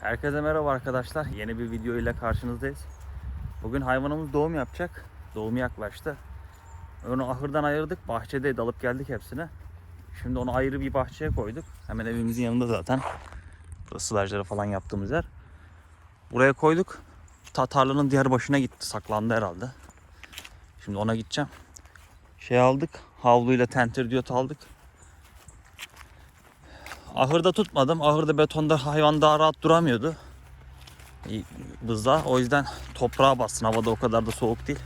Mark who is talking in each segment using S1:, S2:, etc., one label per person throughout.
S1: Herkese merhaba arkadaşlar. Yeni bir video ile karşınızdayız. Bugün hayvanımız doğum yapacak. Doğumu yaklaştı. Onu ahırdan ayırdık. Bahçede dalıp geldik hepsine. Şimdi onu ayrı bir bahçeye koyduk. Hemen evimizin yanında zaten. Burası sılajları falan yaptığımız yer. Buraya koyduk. Ta tarlanın diğer başına gitti. Saklandı herhalde. Şimdi ona gideceğim. Şey aldık. Havluyla tenter diyot aldık. Ahırda tutmadım. Ahırda betonda hayvan daha rahat duramıyordu. Bızda. O yüzden toprağa bassın. Havada o kadar da soğuk değil.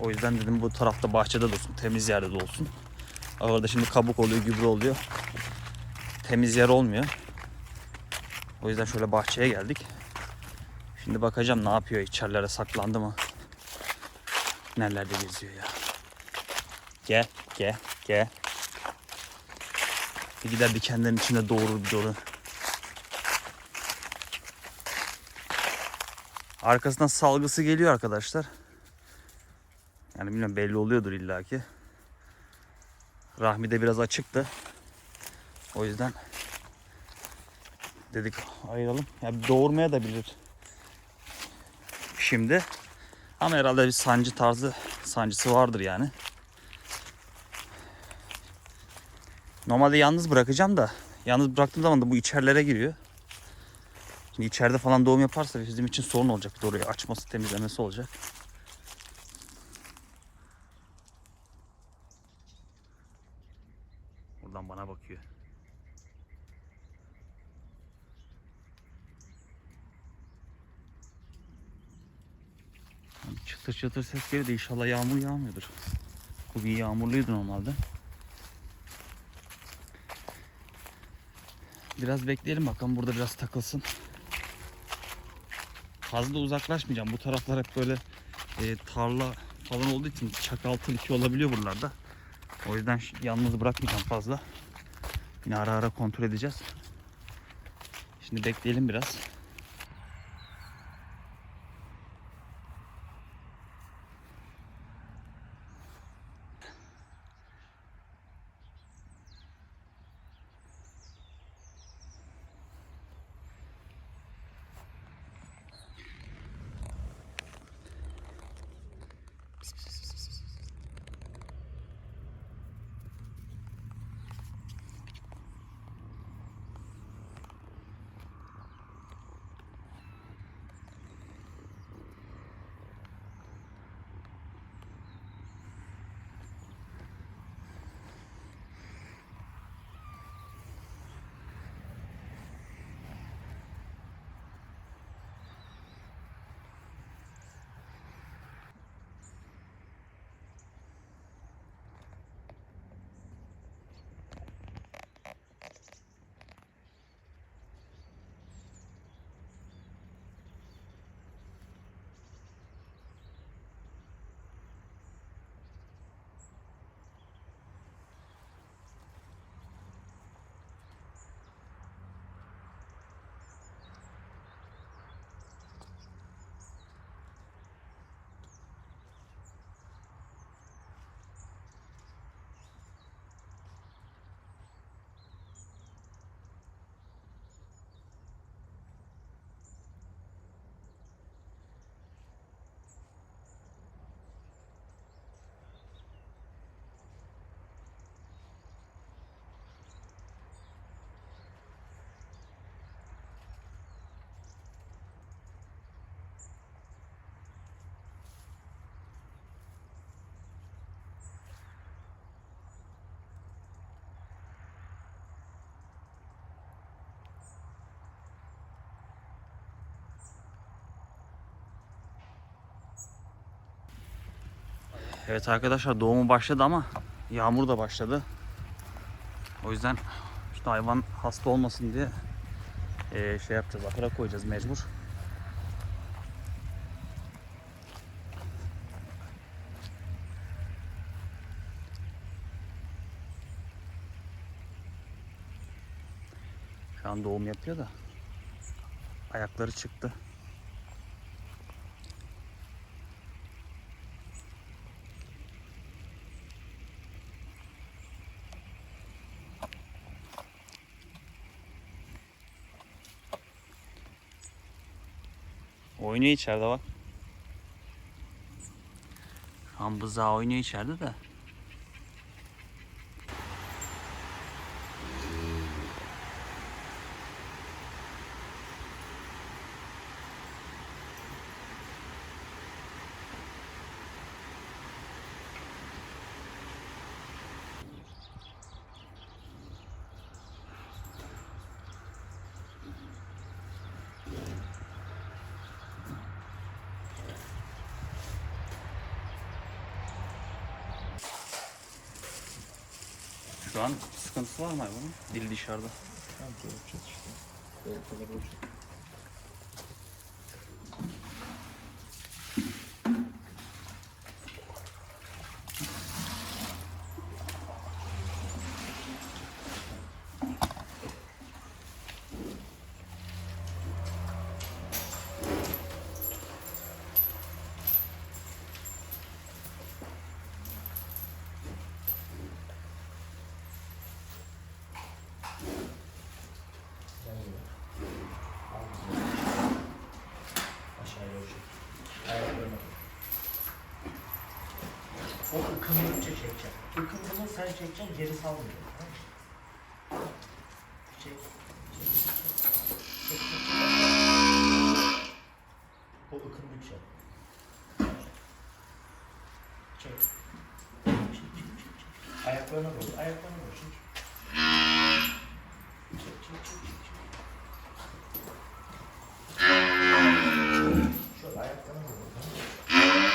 S1: O yüzden dedim bu tarafta bahçede de olsun. Temiz yerde de olsun. Ahırda şimdi kabuk oluyor, gübre oluyor. Temiz yer olmuyor. O yüzden şöyle bahçeye geldik. Şimdi bakacağım ne yapıyor içerilere saklandı mı? Nerelerde geziyor ya. Gel, gel, gel. Bir gider dikenlerin içinde doğurur bir doğru. Arkasından salgısı geliyor arkadaşlar. Yani bilmiyorum belli oluyordur illaki. Rahmi de biraz açıktı. O yüzden dedik ayıralım. Ya bir doğurmaya da bilir. Şimdi ama herhalde bir sancı tarzı sancısı vardır yani. Normalde yalnız bırakacağım da yalnız bıraktığım zaman da bu içerilere giriyor. Şimdi içeride falan doğum yaparsa bizim için sorun olacak. Bir de orayı açması, temizlemesi olacak. Buradan bana bakıyor. Çıtır çıtır ses geliyor da inşallah yağmur yağmıyordur. Bugün yağmurluydu normalde. Biraz bekleyelim bakalım burada biraz takılsın. Fazla uzaklaşmayacağım. Bu taraflar hep böyle e, tarla falan olduğu için çakal tilki olabiliyor buralarda. O yüzden yalnız bırakmayacağım fazla. Yine ara ara kontrol edeceğiz. Şimdi bekleyelim biraz. Evet arkadaşlar doğumu başladı ama yağmur da başladı. O yüzden işte hayvan hasta olmasın diye eee, şey yapacağız ahıra koyacağız mecbur. Şu an doğum yapıyor da ayakları çıktı. Oynuyor içeride bak. Şu an bızağı oynuyor içeride de. Şu an sıkıntısı var mı hayvanın? Dil dışarıda.
S2: Aşağıya o çek. Ayaklarını. O ıkındıkça çekeceksin. Ikındığını sen çekeceksin, geri salmıyor. Çek. Çek. Çek. O ıkındıkça. Çek. Çek. Çek. Çek. Ayaklarına doğru. Ayaklarına doğru. Çek. Çek. Çek. Çek. çek. Şöyle ayaklarına doğru. tamam mı?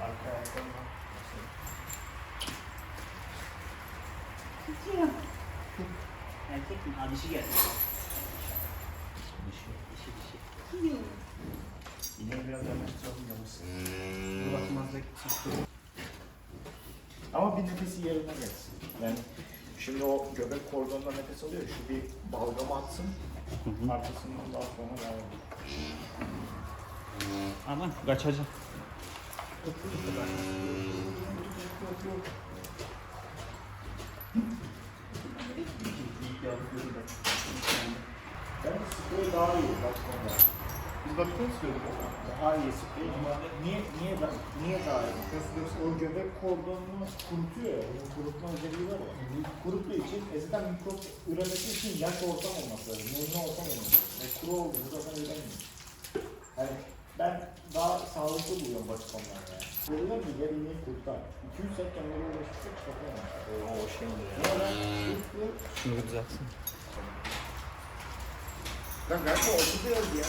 S2: Arka ayaklarına.
S1: Erkek mi? Ha dişi geldi.
S2: Dişi. Dişi dişi. İneği biraz yanaştıralım yamasın. Ama bir nefesi yerine gelsin. Yani şimdi o göbek kordonunda nefes alıyor şu bir balgama atsın. Arkasından daha sonra devam edelim.
S1: Aman kaçacak.
S2: Ben sprey daha iyi bakmamda. Biz bakmak istiyorduk ama. Daha iyi sprey ama niye, niye, da- niye daha iyi? Nasıl o göbek kordonunu kurutuyor ya, onun kurutma özelliği var ya. Kuruttuğu için eskiden mikrop üremesi için yaş ortam olması lazım. Nemli ortam olması lazım. Ve kuru olduğunu zaten üremiyor. Yani ben daha sağlıklı buluyorum bakımdan ya. Dediler ki gel ineği kurtar. 200 saat kendine uğraşırsa çıkartamam. O şey oluyor ya. Ben kurtlu
S1: Şunu bir düzeltsin.
S2: Lan galiba oturuyoruz ya.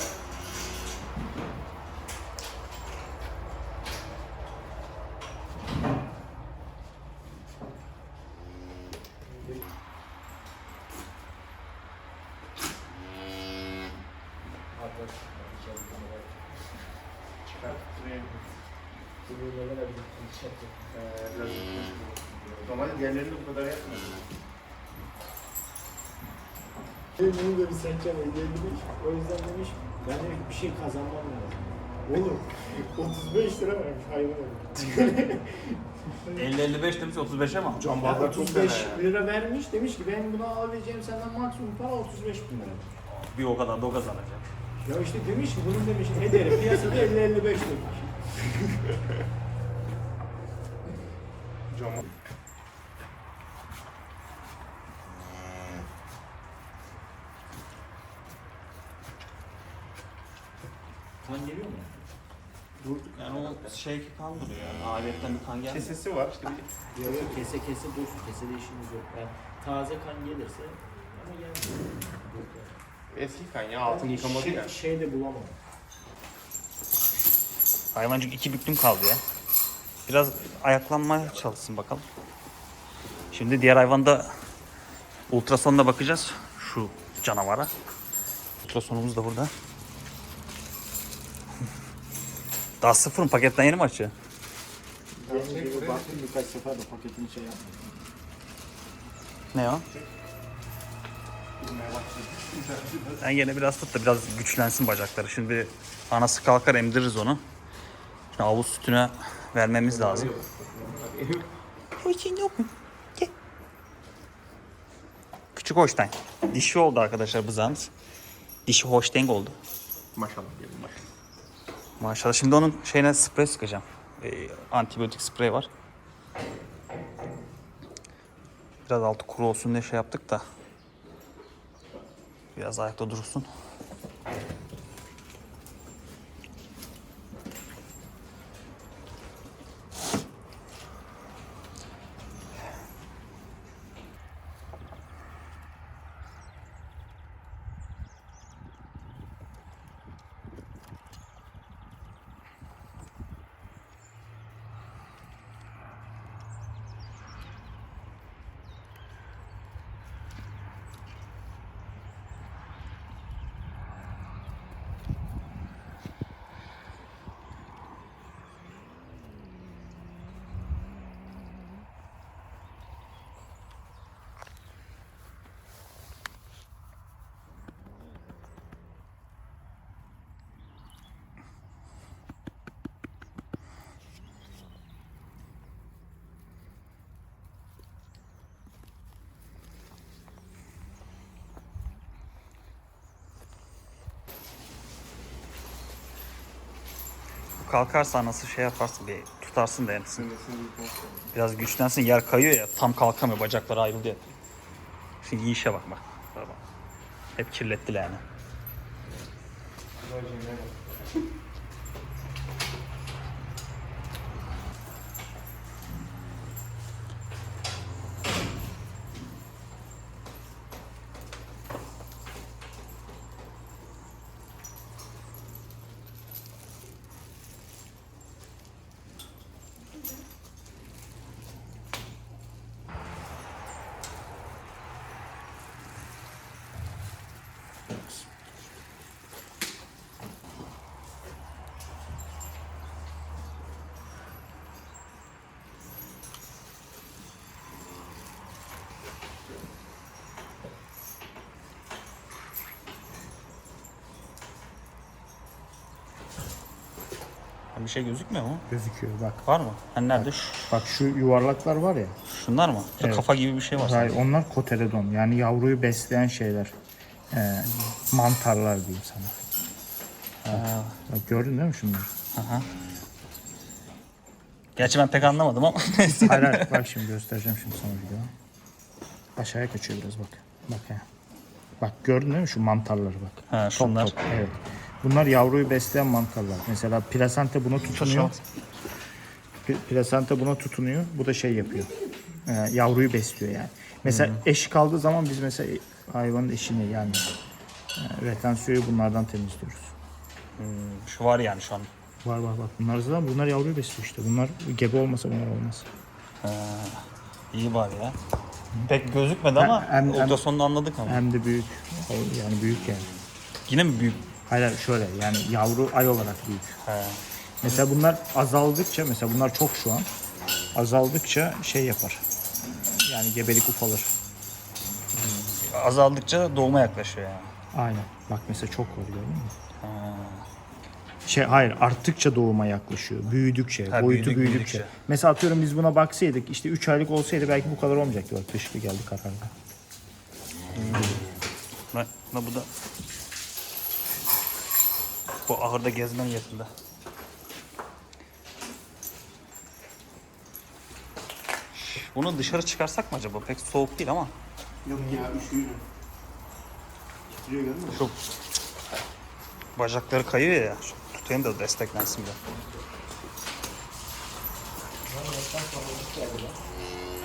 S2: Benim de bir seçeceğim ödeyebilmiş. O yüzden demiş ben de bir şey kazanmam lazım. Oğlum 35 lira vermiş hayvan
S1: 50-55 demiş 35'e mi?
S3: Can bardak çok
S2: 35
S3: fena ya.
S2: lira vermiş demiş ki ben bunu alabileceğim senden maksimum para 35 bin lira.
S1: Bir o kadar da o kazanacak.
S2: Ya işte demiş ki bunun demiş ederi piyasada 50-55 demiş.
S3: Can
S2: Kan geliyor mu?
S1: Durduk yani o kandırıyor yani. Ayrıyetten bir kan gelmiyor.
S3: Kesesi var işte bir
S2: Yok yok kese kese dursun kesede işimiz yok. Yani taze kan gelirse ama gelmiyor.
S3: eski kan ya altın yıkamadı
S2: şey,
S3: ya.
S2: Şey de bulamam.
S1: Hayvancık iki büklüm kaldı ya. Biraz ayaklanmaya çalışsın bakalım. Şimdi diğer hayvanda ultrasonda bakacağız. Şu canavara. Ultrasonumuz da burada. Daha sıfırın paketten yeni mi açıyor?
S2: Benim baktım birkaç sefer de paketini şey yapmadım.
S1: Ne o? Ben yine biraz tut da biraz güçlensin bacakları. Şimdi bir anası kalkar emdiririz onu. Şimdi avuz sütüne vermemiz lazım. Hoşçakalın yok mu? Küçük hoşten. Dişi oldu arkadaşlar bızağımız. Dişi hoşten oldu.
S3: Maşallah diyelim maşallah.
S1: Maşallah. Şimdi onun şeyine sprey sıkacağım. Ee, antibiyotik sprey var. Biraz altı kuru olsun diye şey yaptık da. Biraz ayakta dursun. Kalkarsa nasıl şey yaparsın bir tutarsın da yansın. Biraz güçlensin yer kayıyor ya tam kalkamıyor bacakları ayrılıyor. Şimdi iyi işe bak bak. Bak bak. Hep kirlettiler yani. Bir şey gözükmüyor mu?
S2: Gözüküyor bak.
S1: Var mı? Hani nerede? Şu,
S2: Bak şu yuvarlaklar var ya.
S1: şunlar mı?
S2: Evet.
S1: Kafa gibi bir şey var.
S2: Hayır,
S1: sanki.
S2: onlar koteledon. Yani yavruyu besleyen şeyler. Ee, mantarlar diyeyim sana.
S1: Ha,
S2: Bak gördün değil mi şunları?
S1: aha. Gerçi ben pek anlamadım ama.
S2: Hayır hayır bak şimdi göstereceğim şimdi sana video. Aşağıya kaçıyor biraz bak. Bak ya. Bak gördün değil mi şu mantarları bak.
S1: Ha,
S2: Top
S1: şunlar.
S2: top, evet. Bunlar yavruyu besleyen mantarlar. Mesela plasenta buna tutunuyor. Plasenta buna tutunuyor. Bu da şey yapıyor. Ee, yavruyu besliyor yani. Mesela eş kaldığı zaman biz mesela hayvanın eşini yani e, retansiyoyu bunlardan temizliyoruz.
S1: Şu var yani şu an.
S2: Var var bak bunlar zaten bunlar yavruyu besliyor işte. Bunlar gebe olmasa bunlar olmaz.
S1: İyi bari ya. Pek gözükmedi ama
S2: hem- hem-
S1: ultrasonda anladık ama.
S2: Hem de büyük. Yani büyük yani.
S1: Yine mi büyük?
S2: Hayır şöyle yani yavru ay olarak büyük.
S1: He.
S2: Mesela bunlar azaldıkça mesela bunlar çok şu an. Azaldıkça şey yapar. Yani gebelik ufalır.
S1: Azaldıkça doğuma yaklaşıyor yani.
S2: Aynen. Bak mesela çok var gördün mü? Şey hayır arttıkça doğuma yaklaşıyor. Büyüdükçe,
S1: Ha,
S2: boyutu
S1: büyüdük-
S2: büyüdükçe.
S1: büyüdükçe.
S2: Mesela atıyorum biz buna baksaydık işte 3 aylık olsaydı belki bu kadar olmayacaktı. Bak dışkı geldi kararlı.
S1: Ne, ne bu da? Bu ahırda gezme niyetinde. Bunu dışarı çıkarsak mı acaba? Pek soğuk değil ama.
S3: Yok ya üşüyor. Titriyor görmüyor musun?
S1: Çok bacakları kayıyor ya. Şu Tutayım da desteklensin bir.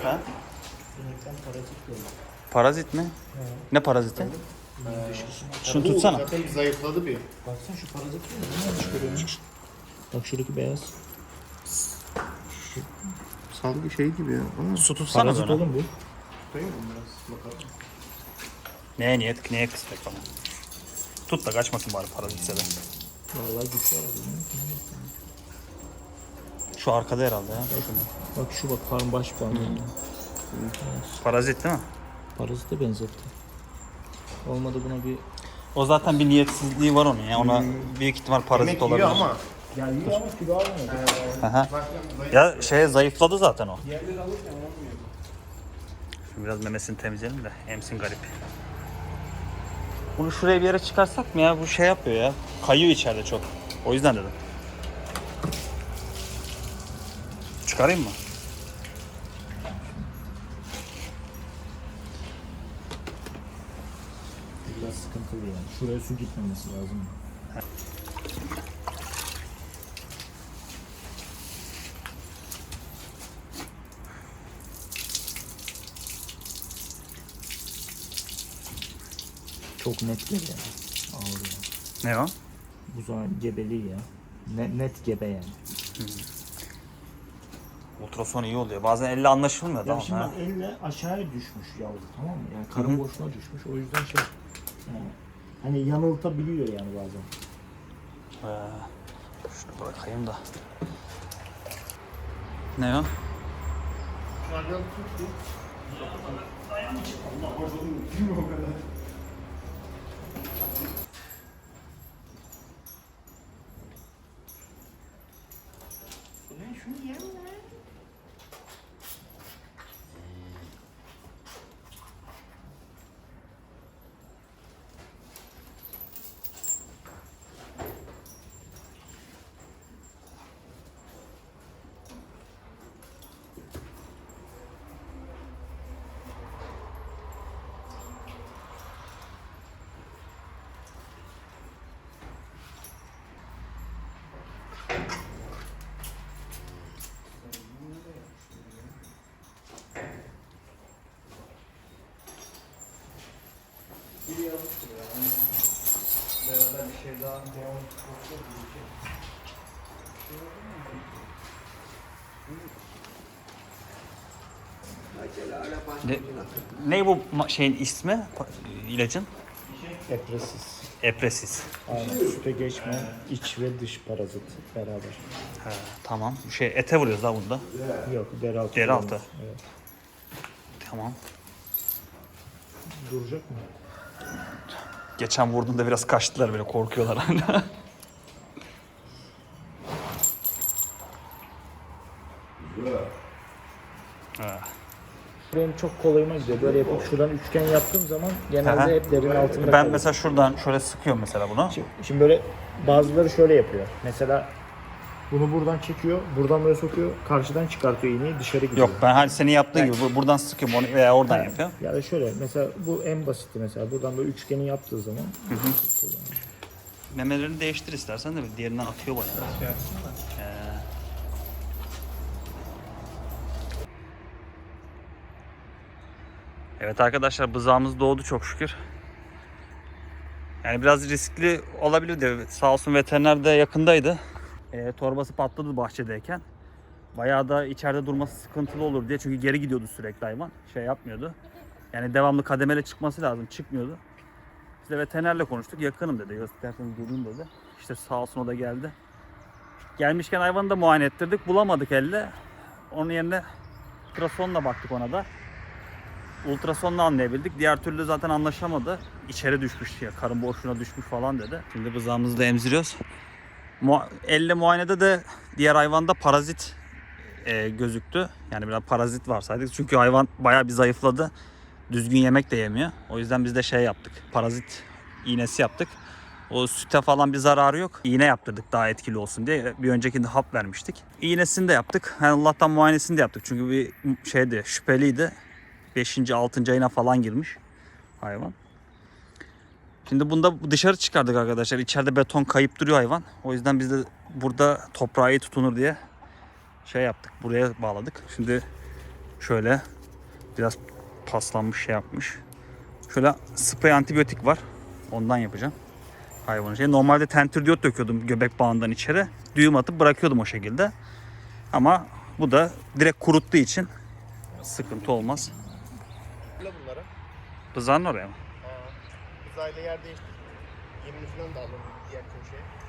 S1: Ha? Parazit mi? Ne paraziti? Şunu tutsana.
S3: Zaten zayıfladı bir.
S2: Baksana şu parazit mi? Bak şuradaki beyaz.
S3: Salgı şey gibi ya. Ama
S1: Su tutsana
S2: Parazit oğlum bu.
S3: tutayım mı biraz? Bakalım.
S1: Neye niyet, neye kısmet bana. Tut da kaçmasın bari parazitse de.
S2: Vallahi gitti abi.
S1: Şu arkada herhalde ya.
S2: Bak şu bak parm baş parmağında.
S1: Parazit değil mi?
S2: Parazite benzetti. Olmadı buna bir
S1: O zaten bir niyetsizliği var onun ya. Ona büyük ihtimal parazit
S3: Yemek yiyor
S1: olabilir.
S3: ama
S2: Ya iyi ama kilo almıyor.
S1: Aha. Ya şey zayıfladı zaten o.
S3: Diğerleri alırken olmuyor.
S1: Şimdi biraz memesini temizleyelim de emsin garip. Bunu şuraya bir yere çıkarsak mı ya? Bu şey yapıyor ya. Kayıyor içeride çok. O yüzden dedim. Çıkarayım mı?
S2: Biraz sıkıntılı yani. Şuraya su gitmemesi lazım. Çok net gebe yani. Ağrıyor.
S1: Ne o?
S2: Buzağın gebeliği ya. Ne, net gebe yani.
S1: Ultrason iyi oluyor. Bazen elle anlaşılmıyor
S2: Ya
S1: tamam
S2: şimdi
S1: ha.
S2: bak elle aşağıya düşmüş yavru tamam mı? Yani karın boşluğuna düşmüş. O yüzden şey yani, hani yanıltabiliyor yani bazen.
S1: Ee, şunu bırakayım da. Ne o?
S3: Şarjör tuttu. Allah değil mi o kadar? Ulan şunu yem lan. Biri yazmıştır ya. Hani Beraber bir şey daha devam etmek bir şey.
S1: Ne, ne bu şeyin ismi? İlacın?
S2: Depresis.
S1: Epresis.
S2: Aynen. Süte geçme, iç ve dış parazit beraber.
S1: He, tamam. Şey ete vuruyoruz ha bunda.
S2: Yok, deri altı.
S1: Deri altı.
S2: kullanıyoruz. Evet.
S1: Tamam.
S2: Duracak mı?
S1: Geçen vurduğunda biraz kaçtılar böyle korkuyorlar hala. Ha.
S2: Benim çok kolayıma gidiyor. Böyle yapıp şuradan üçgen yaptığım zaman genelde
S1: Aha.
S2: hep derin altında
S1: Ben
S2: kalıyor.
S1: mesela şuradan şöyle sıkıyorum mesela bunu.
S2: Şimdi, şimdi böyle bazıları şöyle yapıyor. Mesela bunu buradan çekiyor, buradan böyle sokuyor, karşıdan çıkartıyor iğneyi dışarı gidiyor.
S1: Yok ben hani senin yaptığın gibi bu- buradan sıkıyorum onu veya oradan
S2: Ha,
S1: yapıyorum.
S2: Ya da şöyle mesela bu en basiti mesela buradan böyle üçgeni yaptığı zaman
S1: Memelerini değiştir istersen de diğerinden atıyor bayağı.
S3: Şey yapsın da.
S1: Evet arkadaşlar bızağımız doğdu çok şükür. Yani biraz riskli olabilirdi. Sağ olsun veteriner de yakındaydı. E, torbası patladı bahçedeyken. Bayağı da içeride durması sıkıntılı olur diye. Çünkü geri gidiyordu sürekli hayvan. Şey yapmıyordu. Yani devamlı kademeli çıkması lazım. Çıkmıyordu. Biz de veterinerle konuştuk. Yakınım dedi. Gösterseniz geleyim dedi. İşte sağ olsun o da geldi. Gelmişken hayvanı da muayene ettirdik. Bulamadık elle. Onun yerine ultrasonla baktık ona da. Ultrasonla anlayabildik. Diğer türlü zaten anlaşamadı. İçeri düşmüş ya karın boşluğuna düşmüş falan dedi. Şimdi bızağımızı da emziriyoruz. Mu- elle muayenede de diğer hayvanda parazit e, gözüktü. Yani biraz parazit var saydık. Çünkü hayvan bayağı bir zayıfladı. Düzgün yemek de yemiyor. O yüzden biz de şey yaptık. Parazit iğnesi yaptık. O süte falan bir zararı yok. İğne yaptırdık daha etkili olsun diye. Bir öncekinde hap vermiştik. İğnesini de yaptık. Yani Allah'tan muayenesini de yaptık. Çünkü bir şeydi şüpheliydi. 5. 6. ayına falan girmiş hayvan. Şimdi bunda dışarı çıkardık arkadaşlar. İçeride beton kayıp duruyor hayvan. O yüzden biz de burada toprağa iyi tutunur diye şey yaptık. Buraya bağladık. Şimdi şöyle biraz paslanmış şey yapmış. Şöyle sprey antibiyotik var. Ondan yapacağım. Hayvanın şey. Normalde tentürdiyot döküyordum göbek bağından içeri. Düğüm atıp bırakıyordum o şekilde. Ama bu da direkt kuruttuğu için sıkıntı olmaz. Bızağın oraya mı?
S3: Aa, Uzayla yer değiştir. Yemini falan da alalım diğer köşeye.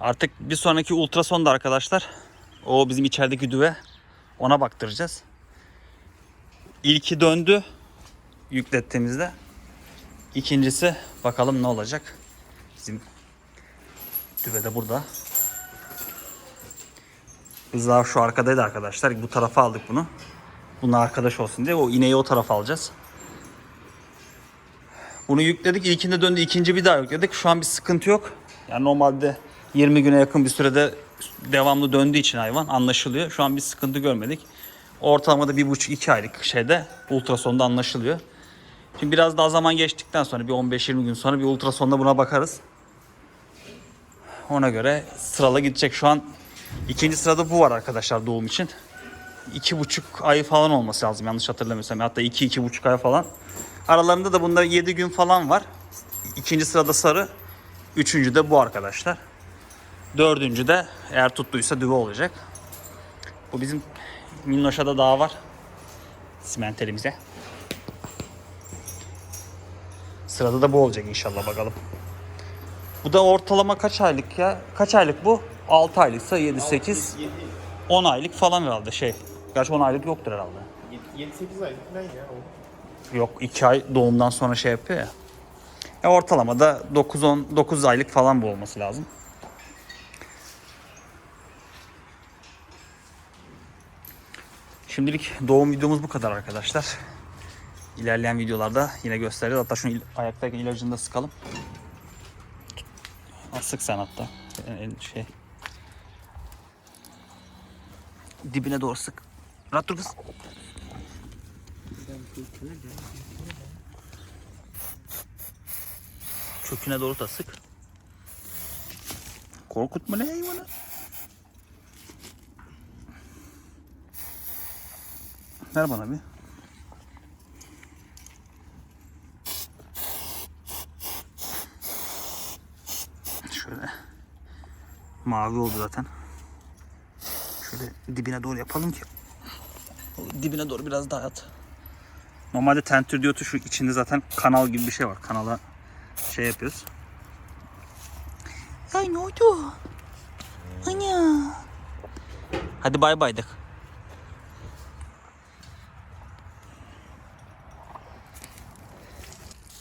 S1: Artık bir sonraki ultrason da arkadaşlar. O bizim içerideki düve. Ona baktıracağız. İlki döndü. Yüklettiğimizde. İkincisi bakalım ne olacak. Bizim düve de burada. Biz daha şu arkadaydı arkadaşlar. Bu tarafa aldık bunu. Bununla arkadaş olsun diye o ineği o tarafa alacağız. Bunu yükledik. İlkinde döndü. ikinci bir daha yükledik. Şu an bir sıkıntı yok. Yani normalde 20 güne yakın bir sürede devamlı döndüğü için hayvan anlaşılıyor. Şu an bir sıkıntı görmedik. Ortalamada bir buçuk iki aylık şeyde ultrasonda anlaşılıyor. Şimdi biraz daha zaman geçtikten sonra bir 15-20 gün sonra bir ultrasonda buna bakarız. Ona göre sıralı gidecek. Şu an ikinci sırada bu var arkadaşlar doğum için. iki buçuk ay falan olması lazım yanlış hatırlamıyorsam. Hatta iki iki buçuk ay falan. Aralarında da bunda 7 gün falan var. İkinci sırada sarı. Üçüncü de bu arkadaşlar. Dördüncü de eğer tuttuysa düve olacak. Bu bizim Minnoşa'da daha var. Simentelimize. Sırada da bu olacak inşallah bakalım. Bu da ortalama kaç aylık ya? Kaç aylık bu? 6 aylıksa 7 8 10 aylık falan herhalde şey. Gerçi 10 aylık yoktur herhalde.
S2: 7-8 aylık ne ya o?
S1: Yok 2 ay doğumdan sonra şey yapıyor ya. ya ortalamada 9 10 9 aylık falan bu olması lazım. Şimdilik doğum videomuz bu kadar arkadaşlar. İlerleyen videolarda yine göstereceğiz. Hatta şunu il- ayaktayken ilacını da sıkalım. Sık sen hatta. Şey. Dibine doğru sık. Rahat dur kız. Köküne doğru da sık. Korkutma ne hayvanı? Ver bana bir. Şöyle. Mavi oldu zaten. Şöyle dibine doğru yapalım ki. Dibine doğru biraz daha at. Normalde tentür diyotu şu içinde zaten kanal gibi bir şey var. Kanala şey yapıyoruz. Ay ne oldu? Ana. Hadi bay baydık.